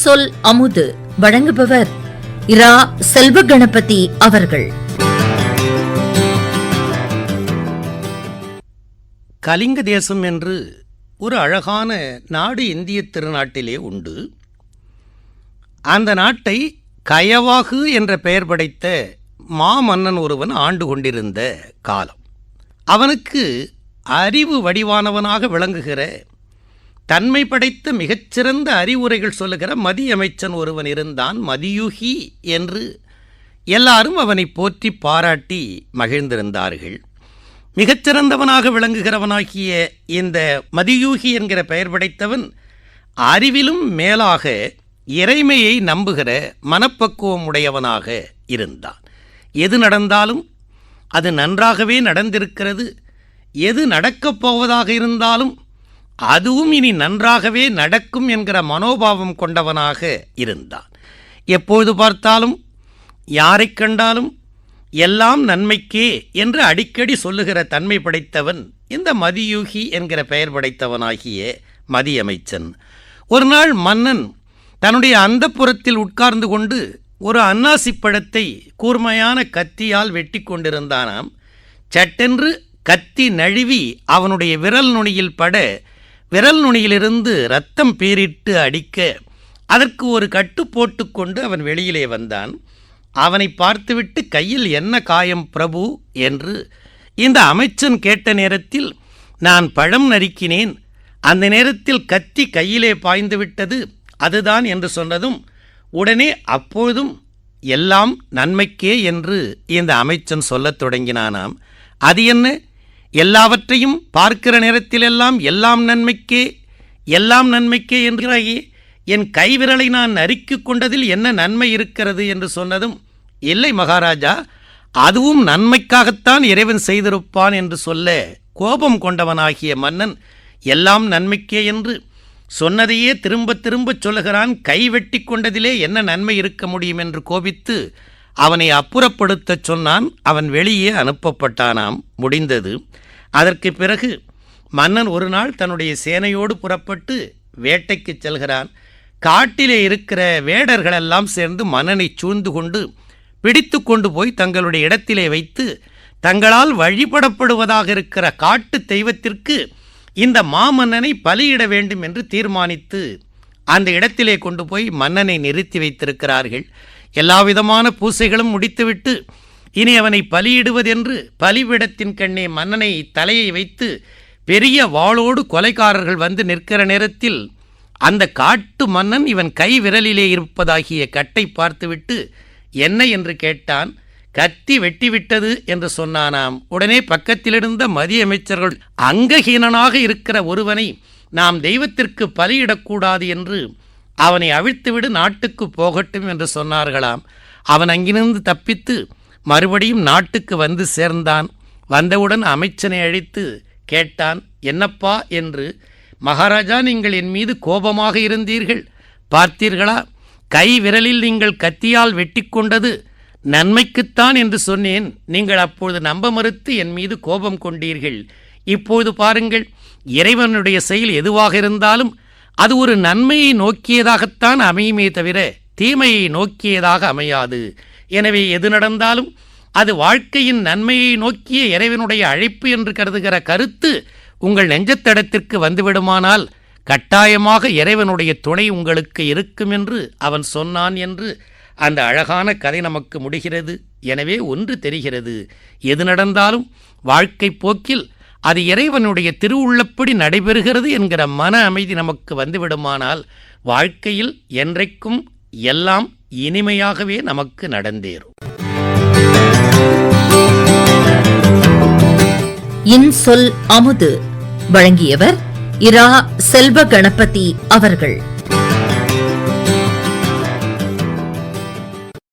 சொல் அமுது. வழங்குபவர் இரா செல்வ கணபதி அவர்கள். கலிங்க தேசம் என்று ஒரு அழகான நாடு இந்திய திருநாட்டிலே உண்டு. அந்த நாட்டை கயவாகு என்ற பெயர் படைத்த மாமன்னன் ஒருவன் ஆண்டு கொண்டிருந்த காலம். அவனுக்கு அறிவு வடிவானவனாக விளங்குகிற தன்மை படைத்த மிகச்சிறந்த அறிவுரைகள் சொல்லுகிற மதியமைச்சன் ஒருவன் இருந்தான் மதியுகி என்று எல்லாரும் அவனை போற்றி பாராட்டி மகிழ்ந்திருந்தார்கள். மிகச்சிறந்தவனாக விளங்குகிறவனாகிய இந்த மதியூகி என்கிற பெயர் படைத்தவன் அறிவிலும் மேலாக இறைமையை நம்புகிற மனப்பக்குவம் உடையவனாக இருந்தான். எது நடந்தாலும் அது நன்றாகவே நடந்திருக்கிறது. எது நடக்கப் போவதாக இருந்தாலும் அதுவும் இனி நன்றாகவே நடக்கும் என்கிற மனோபாவம் கொண்டவனாக இருந்தான். எப்பொழுது பார்த்தாலும் யாரைக் கண்டாலும் எல்லாம் நன்மைக்கே என்று அடிக்கடி சொல்லுகிற தன்மை படைத்தவன் இந்த மதியூகி என்கிற பெயர் படைத்தவனாகிய மதியமைச்சன். ஒரு நாள் மன்னன் தன்னுடைய அந்தப்புறத்தில் உட்கார்ந்து கொண்டு ஒரு அன்னாசி பழத்தை கூர்மையான கத்தியால் வெட்டி கொண்டிருந்தானாம். சட்டென்று கத்தி நழுவி அவனுடைய விரல் நுனியில் பட விரல் நுனியிலிருந்து ரத்தம் பீரிட்டு அடிக்க அதற்கு ஒரு கட்டு போட்டுக்கொண்டு அவன் வெளியிலே வந்தான். அவனை பார்த்துவிட்டு கையில் என்ன காயம் பிரபு? என்று இந்த அமைச்சன் கேட்ட நேரத்தில் நான் பழம் நறுக்கினேன். அந்த நேரத்தில் கத்தி கையிலே பாய்ந்து விட்டது அதுதான் என்று சொன்னதும் உடனே அப்பொழுதும் எல்லாம் நன்மைக்கே என்று இந்த அமைச்சன் சொல்லத் தொடங்கினானாம். அது என்ன? எல்லாவற்றையும் பார்க்கிற நேரத்திலெல்லாம் எல்லாம் நன்மைக்கே எல்லாம் நன்மைக்கே என்கிறாயே. என் கைவிரலை நான் நறுக்கிக் கொண்டதில் என்ன நன்மை இருக்கிறது என்று சொன்னதும் இல்லை மகாராஜா அதுவும் நன்மைக்காகத்தான் இறைவன் செய்திருப்பான் என்று சொல்ல கோபம் கொண்டவனாகிய மன்னன் எல்லாம் நன்மைக்கே என்று சொன்னதையே திரும்ப திரும்பச் சொல்லுகிறான். கை வெட்டி கொண்டதிலே என்ன நன்மை இருக்க முடியும் என்று கோபித்து அவனை அப்புறப்படுத்தச் சொன்னான். அவன் வெளியே அனுப்பப்பட்டானாம். முடிந்தது. அதற்கு பிறகு மன்னன் ஒரு நாள் தன்னுடைய சேனையோடு புறப்பட்டு வேட்டைக்குச் செல்கிறான். காட்டிலே இருக்கிற வேடர்களெல்லாம் சேர்ந்து மன்னனை சூழ்ந்து கொண்டு பிடித்து கொண்டு போய் தங்களுடைய இடத்திலே வைத்து தங்களால் வழிபடப்படுவதாக இருக்கிற காட்டு தெய்வத்திற்கு இந்த மாமன்னனை பலியிட வேண்டும் என்று தீர்மானித்து அந்த இடத்திலே கொண்டு போய் மன்னனை நிறுத்தி வைத்திருக்கிறார்கள். எல்லாவிதமான பூசைகளும் முடித்துவிட்டு இனி அவனை பலியிடுவதென்று பலிவிடத்தின் கண்ணே மன்னனை தலையை வைத்து பெரிய வாளோடு கொலைக்காரர்கள் வந்து நிற்கிற நேரத்தில் அந்த காட்டு மன்னன் இவன் கை விரலிலே இருப்பதாகிய கட்டை பார்த்துவிட்டு என்ன? என்று கேட்டான். கத்தி வெட்டிவிட்டது என்று சொன்னானாம். உடனே பக்கத்திலிருந்த மதிய அமைச்சர்கள் அங்கஹீனனாக இருக்கிற ஒருவனை நாம் தெய்வத்திற்கு பலியிடக்கூடாது என்று அவனை அவிழ்த்துவிடு நாட்டுக்கு போகட்டும் என்று சொன்னார்களாம். அவன் அங்கிருந்து தப்பித்து மறுபடியும் நாட்டுக்கு வந்து சேர்ந்தான். வந்தவுடன் அமைச்சனை அழைத்து கேட்டான் என்னப்பா என்று? மகாராஜா நீங்கள் என் மீது கோபமாக இருந்தீர்கள். பார்த்தீர்களா? கை விரலில் நீங்கள் கத்தியால் வெட்டி கொண்டது. நன்மைக்குத்தான் என்று சொன்னேன். நீங்கள் அப்பொழுது நம்ப மறுத்து என் மீது கோபம் கொண்டீர்கள். இப்போது பாருங்கள் இறைவனுடைய செயல் எதுவாக இருந்தாலும் அது ஒரு நன்மையை நோக்கியதாகத்தான் அமையுமே தவிர தீமையை நோக்கியதாக அமையாது. எனவே எது நடந்தாலும் அது வாழ்க்கையின் நன்மையை நோக்கிய இறைவனுடைய அழைப்பு என்று கருதுகிற கருத்து உங்கள் நெஞ்சத்தடத்திற்கு வந்துவிடுமானால் கட்டாயமாக இறைவனுடைய துணை உங்களுக்கு இருக்கும் என்று அவன் சொன்னான் என்று அந்த அழகான கதை நமக்கு முடிகிறது. எனவே ஒன்று தெரிகிறது. எது நடந்தாலும் வாழ்க்கை போக்கில் அது இறைவனுடைய திருவுள்ளப்படி நடைபெறுகிறது என்கிற மன அமைதி நமக்கு வந்துவிடுமானால் வாழ்க்கையில் என்றைக்கும் எல்லாம் இனிமையாகவே நமக்கு நடந்தேறும். இன்சொல் அமுது. வழங்கியவர் இரா செல்வ கணபதி அவர்கள்.